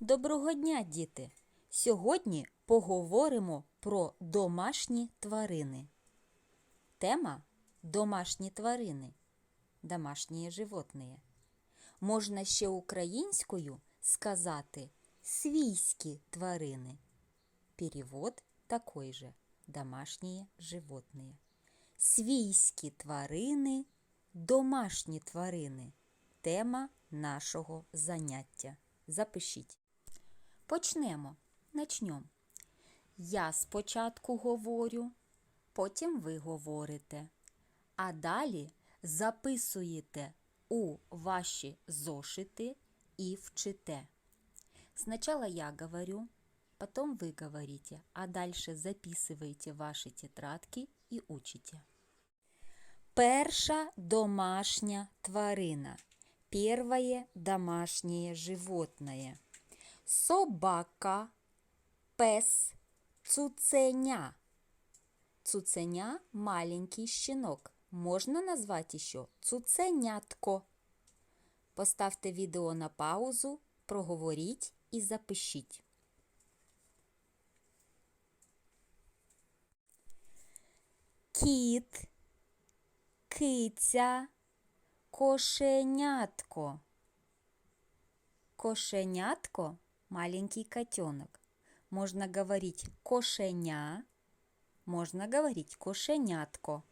Доброго дня, діти! Сьогодні поговоримо про домашні тварини. Тема домашні тварини. Домашні животні. Можна ще українською сказати свійські тварини. Перевод такой же домашні животні. Свійські тварини, домашні тварини. Тема нашого заняття. Запишіть. Почнемо. Начнемо. Я спочатку говорю, потім ви говорите. А далі записуєте у ваші зошити і вчите. Сначала я говорю, потом вы говорите, а дальше записываете ваши тетрадки і учите. Перша домашня тварина. Первое домашнее животное. Собака, пес, цуценя. Цуценя – маленький щенок. Можна назвати ще цуценятко. Поставте відео на паузу, проговоріть і запишіть. Кіт, киця, кошенятко. Кошенятко – маленький котенок. Можно говорить кошеня, можно говорить кошенятко.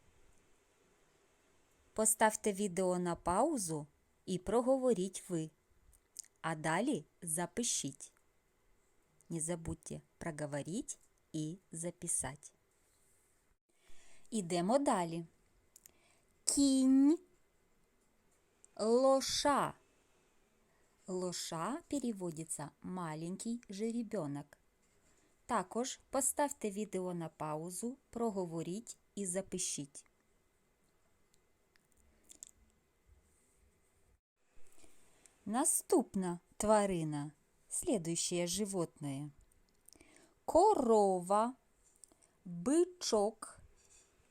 Поставте відео на паузу і проговоріть ви. А далі запишіть. Не забудьте проговорить і записати. Ідемо далі. Кінь, лоша. Лоша переводиться маленький жеребенок. Також поставте відео на паузу, проговоріть і запишіть. Наступна тварина, следующее животное. Корова, бичок,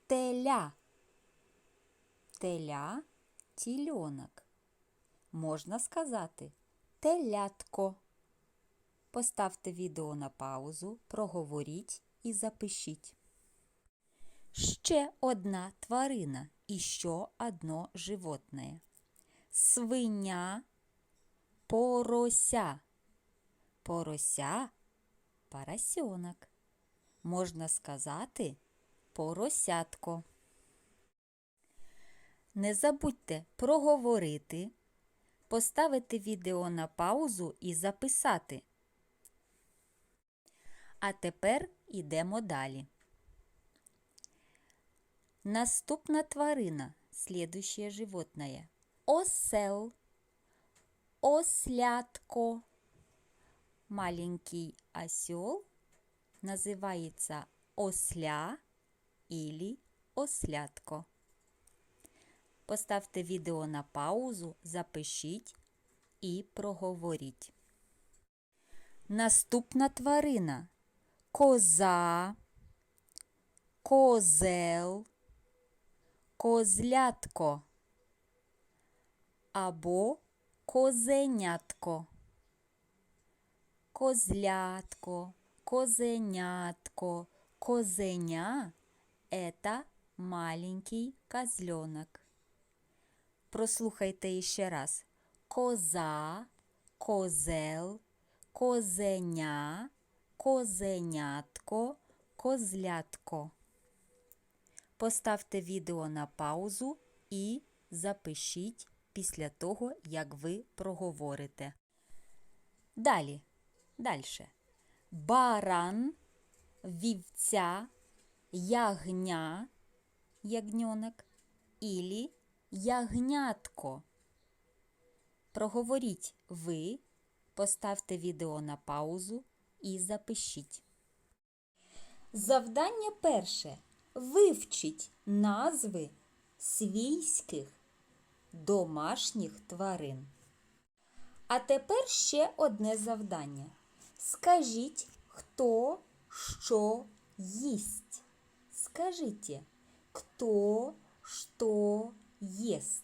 теля. Теля – тільонок. Можна сказати телятко. Поставте відео на паузу, проговоріть і запишіть. Ще одна тварина і ще одно животне. Свиня, порося. Порося поросенок. Можна сказати поросятко. Не забудьте проговорити, поставити відео на паузу і записати. А тепер йдемо далі. Наступна тварина, следующее животное. Осел, ослятко. Маленький осел называется осля или ослятко. Поставте відео на паузу, запишіть і проговоріть. Наступна тварина коза, козел, козлятко або козенятко. Козлятко, козенятко, козеня – это маленький козленок. Прослухайте ще раз. Коза, козел, козеня, козенятко, козлятко. Поставте відео на паузу і запишіть після того, як ви проговорите. Далі. Дальше. Баран, вівця, ягня, ягньонок, ілі ягнятко. Проговоріть ви, поставте відео на паузу і запишіть. Завдання перше. Вивчіть назви свійських домашніх тварин. А тепер ще одне завдання. Скажіть, хто що їсть. Скажіть, хто що єст.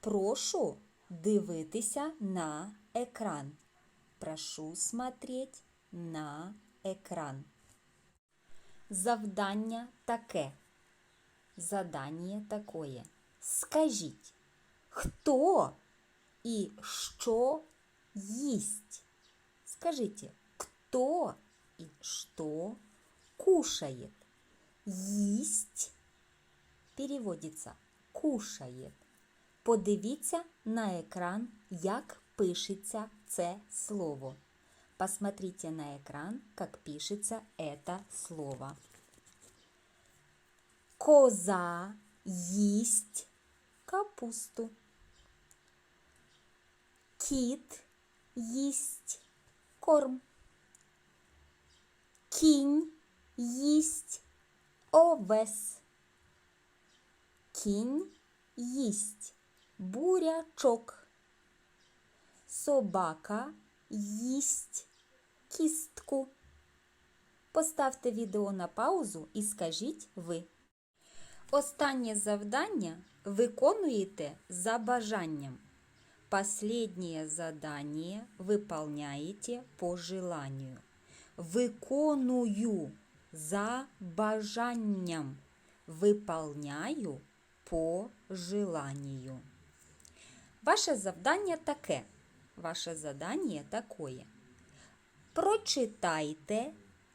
Прошу дивитися на екран. Прошу смотреть на екран. Завдання таке. Задання такое. Скажіть, хто і що їсть? Скажите, кто и что кушает? Їсть переводиться кушає. Подивіться на екран, як пишеться це слово. Посмотрите на экран, как пишется это слово. Коза їсть капусту. Кіт їсть корм. Кінь їсть овес. Кінь їсть бурячок. Собака їсть кістку. Поставте відео на паузу і скажіть ви. Останнє завдання виконуєте за бажанням. Последнее задание выполняете по желанию. Виконую за бажанням. Виполняю по желанию. Ваше завдання таке. Ваше завдання такое. Прочитайте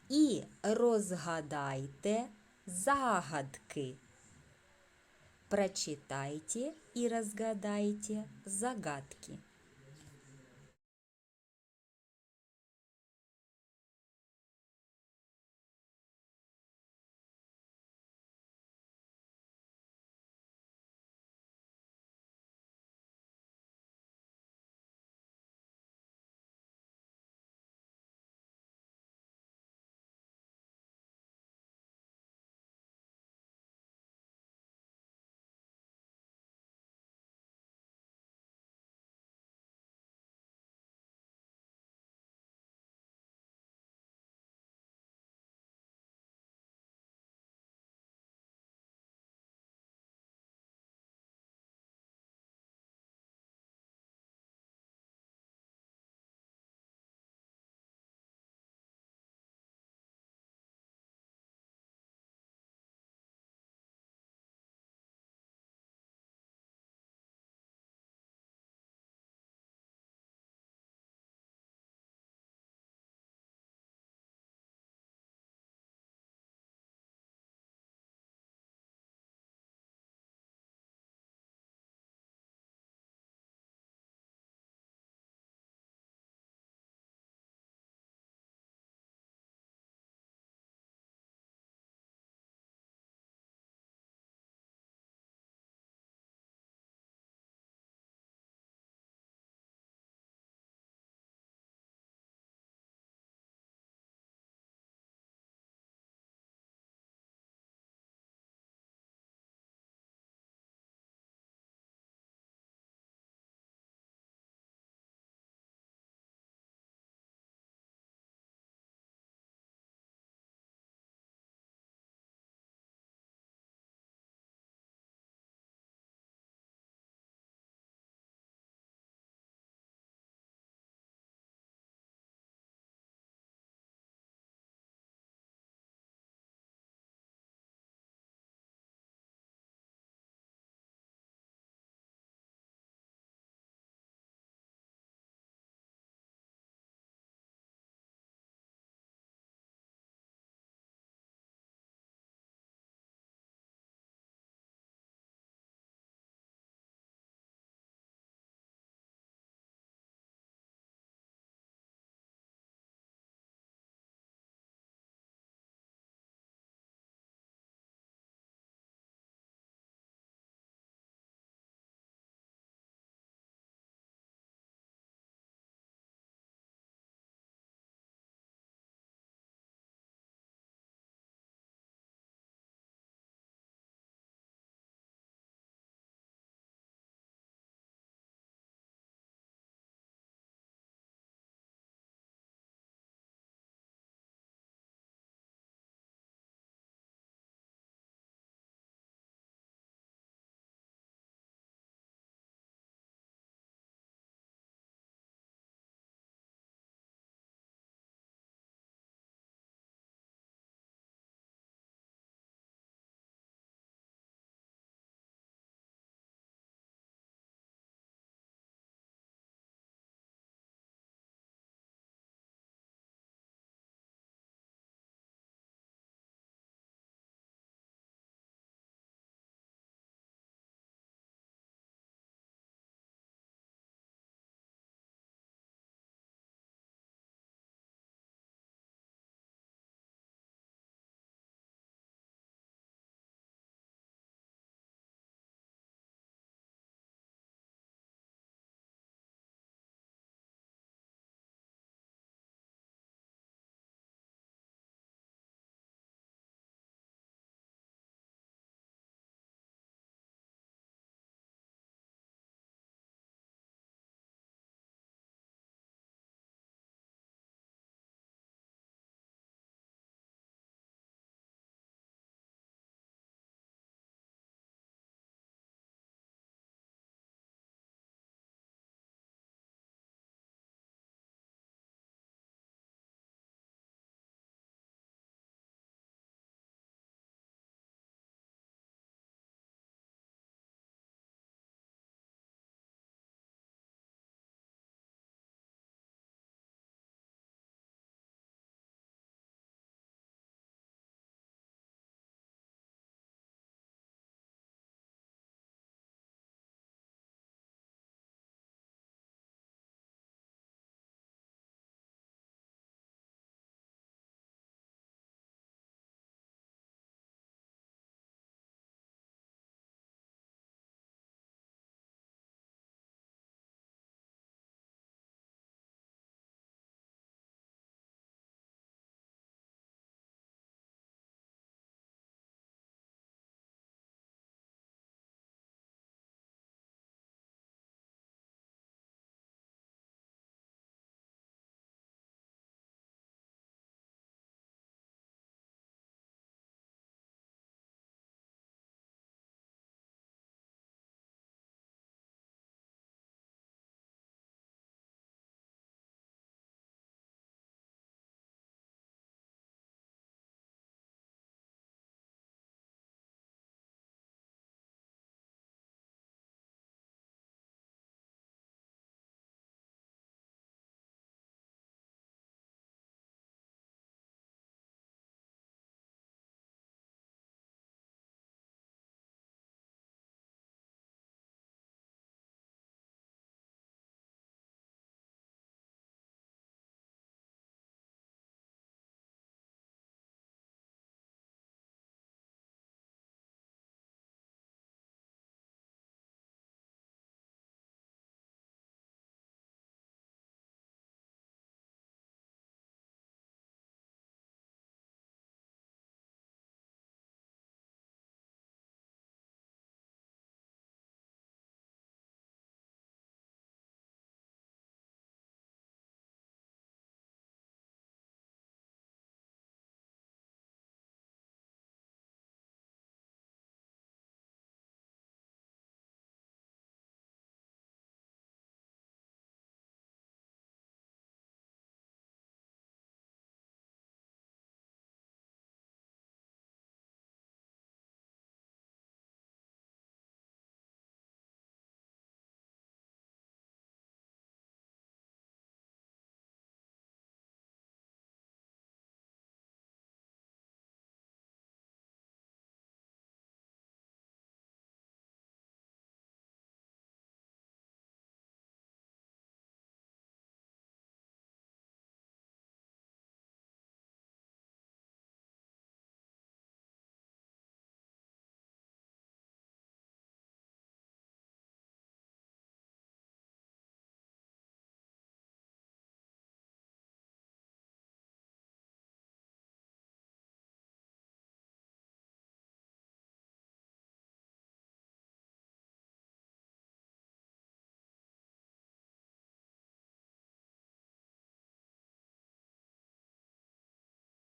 і розгадайте загадки. Прочитайте и разгадайте загадки.